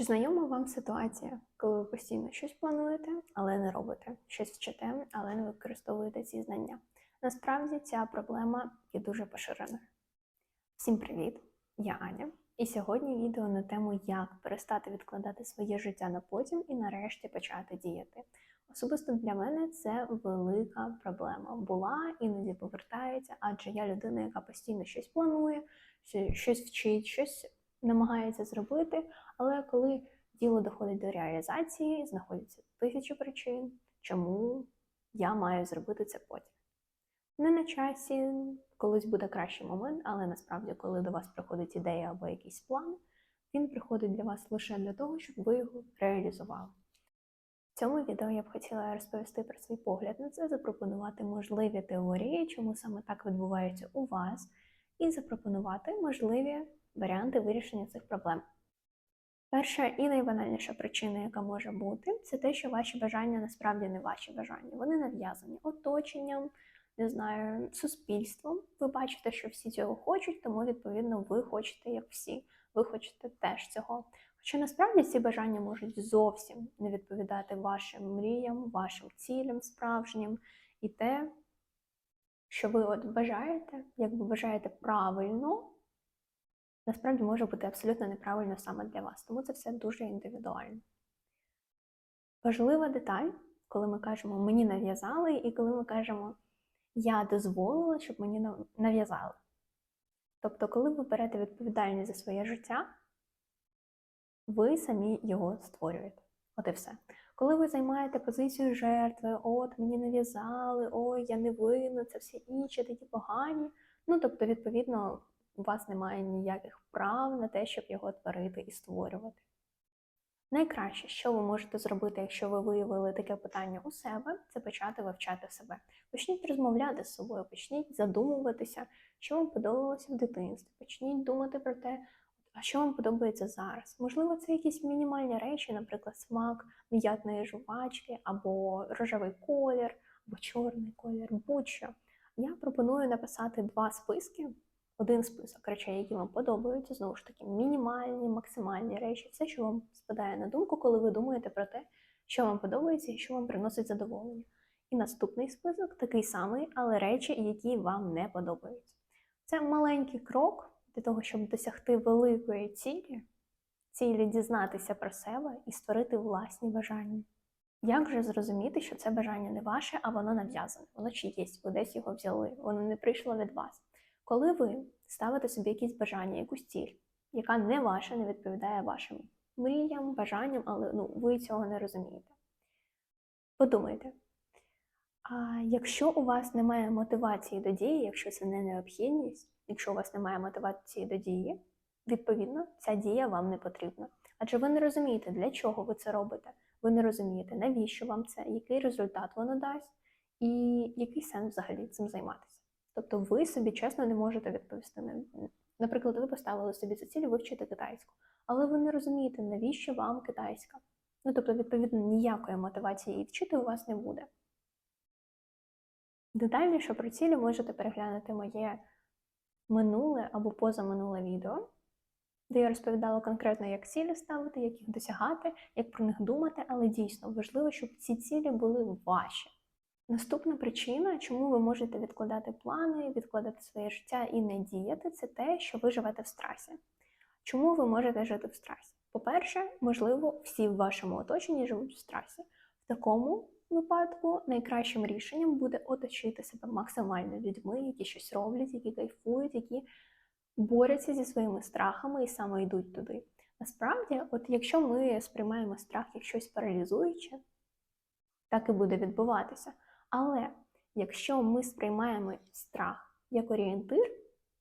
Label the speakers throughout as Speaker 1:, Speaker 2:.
Speaker 1: Чи знайома вам ситуація, коли ви постійно щось плануєте, але не робите, щось вчите, але не використовуєте ці знання? Насправді ця проблема є дуже поширеною. Всім привіт! Я Аня, і сьогодні відео на тему, як перестати відкладати своє життя на потім і нарешті почати діяти. Особисто для мене це велика проблема. Була іноді повертається, адже я людина, яка постійно щось планує, щось вчить, щось намагається зробити, але коли діло доходить до реалізації, знаходяться тисячі причин, чому я маю зробити це потім. Не на часі, колись буде кращий момент, але насправді, коли до вас приходить ідея або якийсь план, він приходить для вас лише для того, щоб ви його реалізували. В цьому відео я б хотіла розповісти про свій погляд на це, запропонувати можливі теорії, чому саме так відбувається у вас, і запропонувати можливі варіанти вирішення цих проблем. Перша і найбанальніша причина, яка може бути, це те, що ваші бажання насправді не ваші бажання. Вони нав'язані оточенням, не знаю, суспільством. Ви бачите, що всі цього хочуть, тому, відповідно, ви хочете, як всі, ви хочете теж цього. Хоча насправді ці бажання можуть зовсім не відповідати вашим мріям, вашим цілям справжнім і те, що ви от бажаєте, якби бажаєте правильно, насправді може бути абсолютно неправильно саме для вас. Тому це все дуже індивідуально. Важлива деталь, коли ми кажемо мені нав'язали, і коли ми кажемо я дозволила, щоб мені нав'язали. Тобто, коли ви берете відповідальність за своє життя, ви самі його створюєте. От і все. Коли ви займаєте позицію жертви, от мені нав'язали, ой, я не винна, це всі інші такі погані. Ну, тобто, відповідно, у вас немає ніяких прав на те, щоб його творити і створювати. Найкраще, що ви можете зробити, якщо ви виявили таке питання у себе, це почати вивчати себе. Почніть розмовляти з собою, почніть задумуватися, що вам подобалося в дитинстві. Почніть думати про те, а що вам подобається зараз. Можливо, це якісь мінімальні речі, наприклад, смак м'ятної жувачки, або рожевий колір, або чорний колір, будь-що. Я пропоную написати два списки один список речей, які вам подобаються, знову ж таки, мінімальні, максимальні речі, все, що вам спадає на думку, коли ви думаєте про те, що вам подобається і що вам приносить задоволення. І наступний список такий самий, але речі, які вам не подобаються. Це маленький крок для того, щоб досягти великої цілі, цілі дізнатися про себе і створити власні бажання. Як же зрозуміти, що це бажання не ваше, а воно нав'язане? Воно чиєсь, ви десь його взяли, воно не прийшло від вас. Коли ви ставите собі якісь бажання, якусь ціль, яка не ваша, не відповідає вашим мріям, бажанням, але ну, ви цього не розумієте. Подумайте, а якщо у вас немає мотивації до дії, якщо це не необхідність, якщо у вас немає мотивації до дії, відповідно, ця дія вам не потрібна. Адже ви не розумієте, для чого ви це робите. Ви не розумієте, навіщо вам це, який результат воно дасть, і який сенс взагалі цим займатися. Тобто ви собі чесно не можете відповісти. Наприклад, ви поставили собі за ціль вивчити китайську, але ви не розумієте, навіщо вам китайська. Ну, тобто, відповідно, ніякої мотивації її вчити у вас не буде. Детальніше про цілі можете переглянути моє минуле або позаминуле відео, де я розповідала конкретно, як цілі ставити, як їх досягати, як про них думати, але дійсно важливо, щоб ці цілі були ваші. Наступна причина, чому ви можете відкладати плани, відкладати своє життя і не діяти, це те, що ви живете в страсі. Чому ви можете жити в страсі? По-перше, можливо, всі в вашому оточенні живуть в страсі. В такому випадку найкращим рішенням буде оточити себе максимально людьми, які щось роблять, які кайфують, які борються зі своїми страхами і саме йдуть туди. Насправді, от якщо ми сприймаємо страх як щось паралізуюче, так і буде відбуватися. Але якщо ми сприймаємо страх як орієнтир,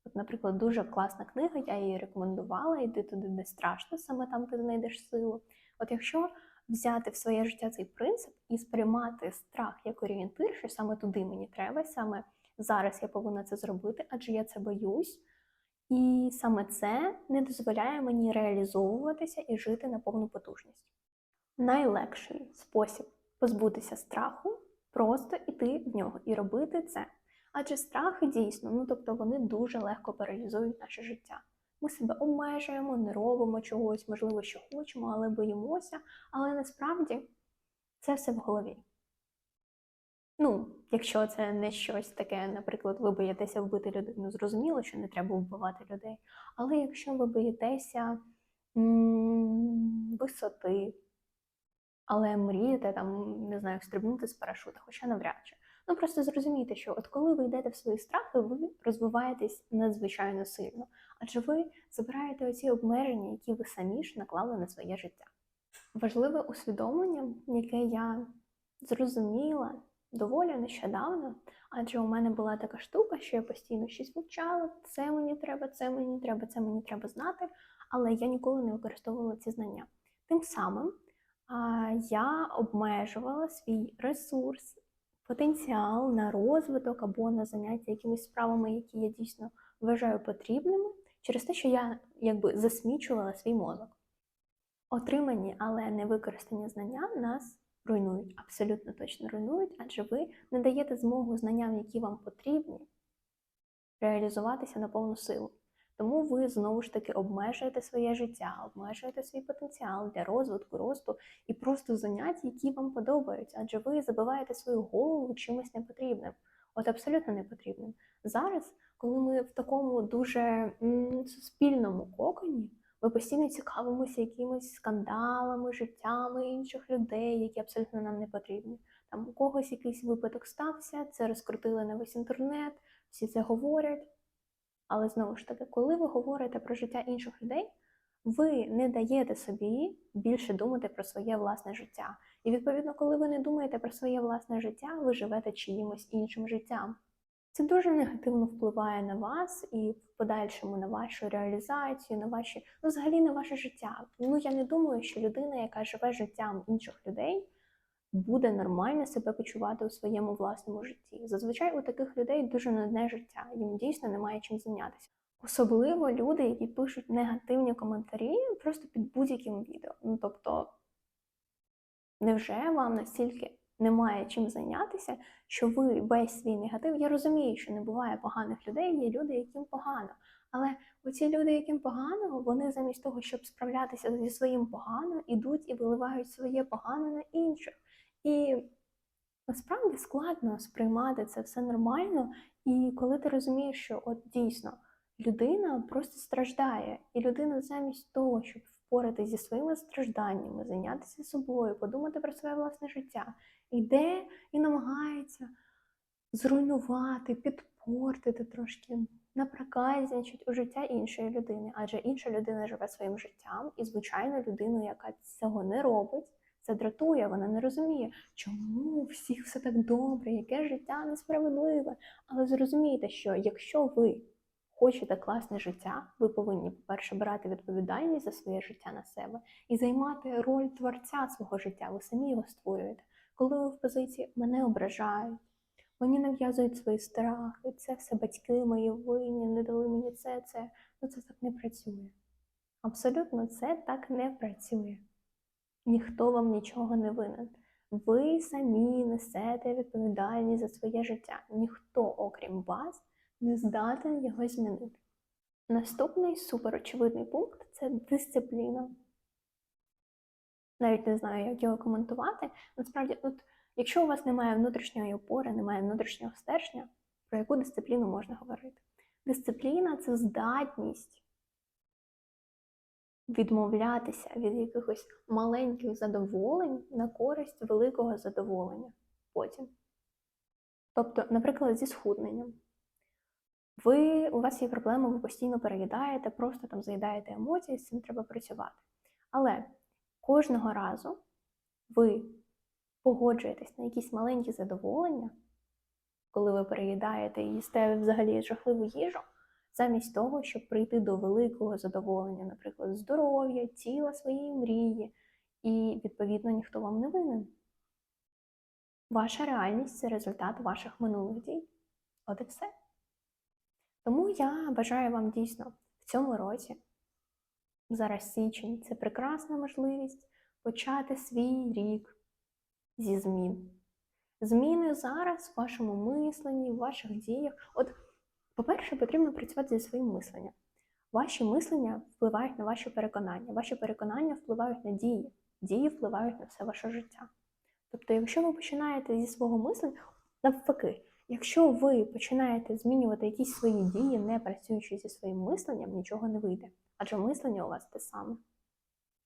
Speaker 1: от, наприклад, дуже класна книга, я її рекомендувала, йди туди, де страшно, саме там ти знайдеш силу. От якщо взяти в своє життя цей принцип і сприймати страх як орієнтир, що саме туди мені треба, саме зараз я повинна це зробити, адже я це боюсь. І саме це не дозволяє мені реалізовуватися і жити на повну потужність. Найлегший спосіб позбутися страху просто йти в нього і робити це. Адже страхи дійсно, ну тобто вони дуже легко паралізують наше життя. Ми себе обмежуємо, не робимо чогось, можливо, що хочемо, але боїмося. Але насправді це все в голові. Ну, якщо це не щось таке, наприклад, ви боїтеся вбити людину, зрозуміло, що не треба вбивати людей. Але якщо ви боїтеся м, висоти, але мрієте там, не знаю, стрибнути з парашута, хоча навряд чи. Ну просто зрозумійте, що от коли ви йдете в свої страхи, ви розвиваєтесь надзвичайно сильно, адже ви забираєте оці обмеження, які ви самі ж наклали на своє життя. Важливе усвідомлення, яке я зрозуміла доволі нещодавно, адже у мене була така штука, що я постійно щось вивчала, це мені треба, це мені треба, це мені треба знати, але я ніколи не використовувала ці знання. Тим самим я обмежувала свій ресурс, потенціал на розвиток або на заняття якимись справами, які я дійсно вважаю потрібними, через те, що я якби засмічувала свій мозок. Отримані, але не використані знання нас руйнують, абсолютно точно руйнують, адже ви не даєте змогу знанням, які вам потрібні, реалізуватися на повну силу. Тому ви знову ж таки обмежуєте своє життя, обмежуєте свій потенціал для розвитку, росту і просто занять, які вам подобаються, адже ви забиваєте свою голову чимось непотрібним, от абсолютно непотрібним. Зараз, коли ми в такому дуже м, суспільному коконі, ми постійно цікавимося якимись скандалами, життями інших людей, які абсолютно нам не потрібні. Там у когось якийсь випадок стався, це розкрутили на весь інтернет, всі це говорять. Але знову ж таки, коли ви говорите про життя інших людей, ви не даєте собі більше думати про своє власне життя. І відповідно, коли ви не думаєте про своє власне життя, ви живете чиїмось іншим життям. Це дуже негативно впливає на вас і в подальшому на вашу реалізацію, на ваші, ну взагалі на ваше життя. Ну я не думаю, що людина, яка живе життям інших людей, буде нормально себе почувати у своєму власному житті. Зазвичай у таких людей дуже нудне життя, їм дійсно немає чим зайнятися. Особливо люди, які пишуть негативні коментарі просто під будь-яким відео. Ну тобто, невже вам настільки немає чим зайнятися, що ви весь свій негатив? Я розумію, що не буває поганих людей, є люди, яким погано. Але оці люди, яким погано, вони замість того, щоб справлятися зі своїм погано, ідуть і виливають своє погано на інших. І насправді складно сприймати це все нормально. І коли ти розумієш, що от дійсно людина просто страждає, і людина замість того, щоб впоратися зі своїми стражданнями, зайнятися собою, подумати про своє власне життя, йде і намагається зруйнувати, підпортити трошки, напроказничать у життя іншої людини, адже інша людина живе своїм життям, і, звичайно, людину, яка цього не робить. Це дратує, вона не розуміє, чому всіх все так добре, яке життя несправедливе. Але зрозумійте, що якщо ви хочете класне життя, ви повинні, по-перше, брати відповідальність за своє життя на себе і займати роль творця свого життя. Ви самі його створюєте. Коли ви в позиції мене ображають, мені нав'язують свої страхи, це все батьки мої винні, не дали мені це, це. Ну це так не працює. Абсолютно це так не працює. Ніхто вам нічого не винен. Ви самі несете відповідальність за своє життя. Ніхто, окрім вас, не здатен його змінити. Наступний суперочевидний пункт це дисципліна. Навіть не знаю, як його коментувати. Насправді, от, якщо у вас немає внутрішньої опори, немає внутрішнього стержня, про яку дисципліну можна говорити? Дисципліна це здатність відмовлятися від якихось маленьких задоволень на користь великого задоволення потім. Тобто, наприклад, зі схудненням. Ви, у вас є проблема, ви постійно переїдаєте, просто там заїдаєте емоції, з цим треба працювати. Але кожного разу ви погоджуєтесь на якісь маленькі задоволення, коли ви переїдаєте і їсте взагалі жахливу їжу, замість того, щоб прийти до великого задоволення, наприклад, здоров'я, тіла своєї мрії, і, відповідно, ніхто вам не винен. Ваша реальність це результат ваших минулих дій. От і все. Тому я бажаю вам дійсно в цьому році, зараз січень, це прекрасна можливість почати свій рік зі змін. Зміни зараз в вашому мисленні, в ваших діях. От, по-перше, потрібно працювати зі своїм мисленням. Ваші мислення впливають на ваші переконання, ваші переконання впливають на дії, дії впливають на все ваше життя. Тобто, якщо ви починаєте зі свого мислення, навпаки, якщо ви починаєте змінювати якісь свої дії, не працюючи зі своїм мисленням, нічого не вийде. Адже мислення у вас те саме.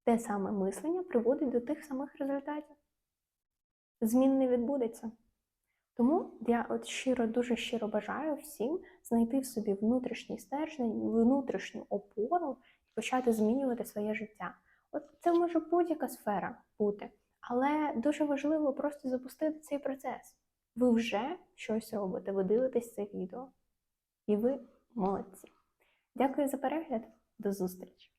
Speaker 1: Те саме мислення приводить до тих самих результатів. Змін не відбудеться. Тому я от щиро, дуже щиро бажаю всім знайти в собі внутрішній стержень, внутрішню опору і почати змінювати своє життя. От це може будь-яка сфера бути, але дуже важливо просто запустити цей процес. Ви вже щось робите, ви дивитесь це відео, і ви молодці. Дякую за перегляд, до зустрічі!